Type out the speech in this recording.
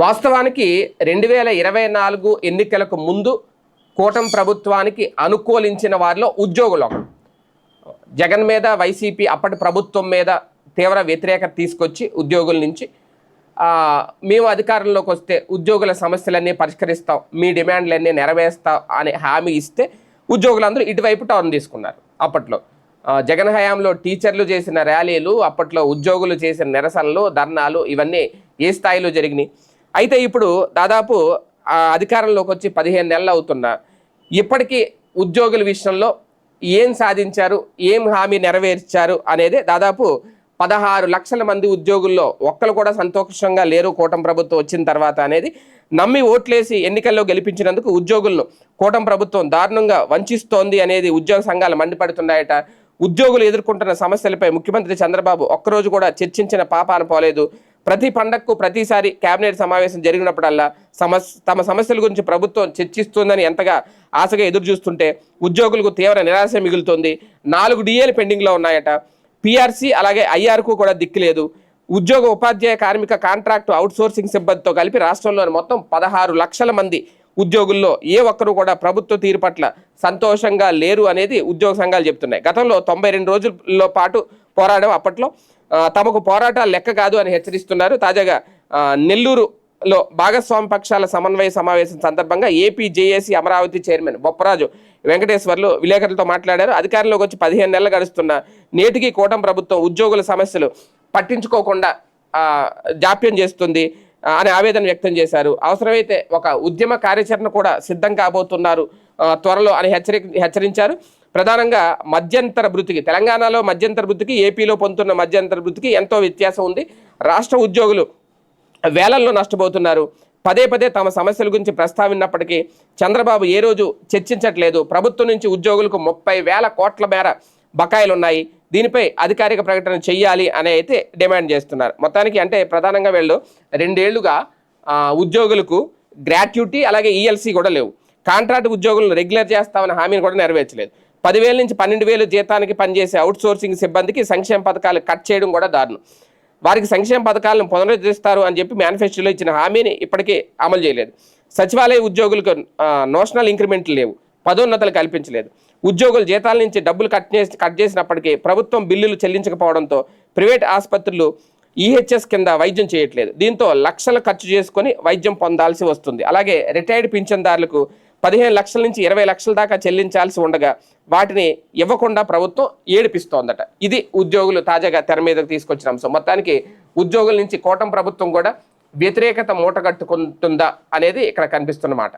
వాస్తవానికి రెండు వేల ఇరవై నాలుగు ఎన్నికలకు ముందు కూటమి ప్రభుత్వానికి అనుకూలించిన వారిలో ఉద్యోగులు ఒకరు. జగన్ మీద వైసీపీ అప్పటి ప్రభుత్వం మీద తీవ్ర వ్యతిరేకత తీసుకొచ్చి ఉద్యోగుల నుంచి మేము అధికారంలోకి వస్తే ఉద్యోగుల సమస్యలన్నీ పరిష్కరిస్తాం మీ డిమాండ్లన్నీ నెరవేరుస్తాం అనే హామీ ఇస్తే ఉద్యోగులందరూ ఇటువైపు టర్న్ తీసుకున్నారు అప్పట్లో. జగన్ హయాంలో టీచర్లు చేసిన ర్యాలీలు అప్పట్లో ఉద్యోగులు చేసిన నిరసనలు ధర్నాలు ఇవన్నీ ఏ స్థాయిలో జరిగినాయి? అయితే ఇప్పుడు దాదాపు ఆ, అధికారంలోకి వచ్చి పదిహేను నెలలు అవుతున్నా. ఇప్పటికీ ఉద్యోగుల విషయంలో ఏం సాధించారు? ఏం హామీ నెరవేర్చారు? అనేది దాదాపు పదహారు లక్షల మంది ఉద్యోగుల్లో ఒక్కరు కూడా సంతోషంగా లేరు కూటమి ప్రభుత్వం వచ్చిన తర్వాత అనేది. నమ్మి ఓట్లేసి ఎన్నికల్లో గెలిపించినందుకు ఉద్యోగులను కూటమి ప్రభుత్వం దారుణంగా వంచిస్తోంది అనేది ఉద్యోగ సంఘాలు మండిపడుతున్నాయట. ఉద్యోగులు ఎదుర్కొంటున్న సమస్యలపై ముఖ్యమంత్రి చంద్రబాబు ఒక్కరోజు కూడా చర్చించిన పాపాన పోలేదు. ప్రతి పండగకు ప్రతిసారి కేబినెట్ సమావేశం జరిగినప్పుడల్లా సమస్ తమ సమస్యల గురించి ప్రభుత్వం చర్చిస్తుందని ఎంతగా ఆశగా ఎదురు చూస్తుంటే ఉద్యోగులకు తీవ్ర నిరాశ మిగులుతోంది. నాలుగు డిఏలు పెండింగ్లో ఉన్నాయట. పిఆర్సీ అలాగే ఐఆర్కు కూడా దిక్కులేదు ఉద్యోగ ఉపాధ్యాయ కార్మిక కాంట్రాక్టు అవుట్సోర్సింగ్ సిబ్బందితో కలిపి రాష్ట్రంలోని మొత్తం పదహారు లక్షల మంది ఉద్యోగుల్లో ఏ ఒక్కరు కూడా ప్రభుత్వ తీరు పట్ల సంతోషంగా లేరు అనేది ఉద్యోగ సంఘాలు చెప్తున్నాయి. గతంలో తొంభై రెండు రోజుల్లో పాటు పోరాడడం అప్పట్లో. తమకు పోరాటాలు లెక్క కాదు అని హెచ్చరిస్తున్నారు. తాజాగా నెల్లూరులో భాగస్వామి పక్షాల సమన్వయ సమావేశం సందర్భంగా AP JAC Amaravati chairman Bopparaju Venkateswarlu విలేకరులతో మాట్లాడారు. అధికారంలోకి వచ్చి పదిహేను నెలలు గడుస్తున్న నేటికి కూటమి ప్రభుత్వం ఉద్యోగుల సమస్యలు పట్టించుకోకుండా జాప్యం చేస్తుంది అని ఆవేదన వ్యక్తం చేశారు. అవసరమైతే ఒక ఉద్యమ కార్యాచరణ కూడా సిద్ధం కాబోతున్నారు త్వరలో అని హెచ్చరి హెచ్చరించారు. ప్రధానంగా మధ్యంతర వృత్తికి తెలంగాణలో మధ్యంతర వృత్తికి ఏపీలో పొందుతున్న మధ్యంతర వృత్తికి ఎంతో వ్యత్యాసం ఉంది. రాష్ట్ర ఉద్యోగులు వేలల్లో నష్టపోతున్నారు. పదే పదే తమ సమస్యల గురించి ప్రస్తావించినప్పటికీ చంద్రబాబు ఏ రోజు చర్చించట్లేదు. ప్రభుత్వం నుంచి ఉద్యోగులకు ముప్పై వేల కోట్ల మేర బకాయిలు ఉన్నాయి దీనిపై అధికారిక ప్రకటన చేయాలి అని అయితే డిమాండ్ చేస్తున్నారు. మొత్తానికి అంటే ప్రధానంగా వీళ్ళు రెండేళ్ళుగా ఉద్యోగులకు గ్రాట్యుటీ అలాగే ఈఎల్సీ కూడా లేవు. కాంట్రాక్ట్ ఉద్యోగులను రెగ్యులర్ చేస్తామన్న హామీని కూడా నెరవేర్చలేదు. పదివేల నుంచి పన్నెండు వేలు జీతానికి పనిచేసే అవుట్సోర్సింగ్ సిబ్బందికి సంక్షేమ పథకాలు కట్ చేయడం కూడా దారుణం. వారికి సంక్షేమ పథకాలను పునరుద్ధరిస్తారు అని చెప్పి మేనిఫెస్టోలో ఇచ్చిన హామీని ఇప్పటికీ అమలు చేయలేదు. సచివాలయ ఉద్యోగులకు నోషనల్ ఇంక్రిమెంట్లు లేవు. పదోన్నతలు కల్పించలేదు. ఉద్యోగులు జీతాల నుంచి డబ్బులు కట్ చేసి కట్ చేసినప్పటికీ ప్రభుత్వం బిల్లులు చెల్లించకపోవడంతో ప్రైవేట్ ఆసుపత్రులు ఈహెచ్ఎస్ కింద వైద్యం చేయట్లేదు. దీంతో లక్షలు ఖర్చు చేసుకొని వైద్యం పొందాల్సి వస్తుంది. అలాగే రిటైర్డ్ పింఛన్దారులకు పదిహేను లక్షల నుంచి ఇరవై లక్షల దాకా చెల్లించాల్సి ఉండగా వాటిని ఇవ్వకుండా ప్రభుత్వం ఏడిపిస్తోందట. ఇది ఉద్యోగులు తాజాగా తెర మీదకు తీసుకొచ్చిన అంశం. మొత్తానికి ఉద్యోగుల నుంచి కోటం ప్రభుత్వం కూడా వ్యతిరేకత మూటగట్టుకుంటుందా అనేది ఇక్కడ కనిపిస్తున్నమాట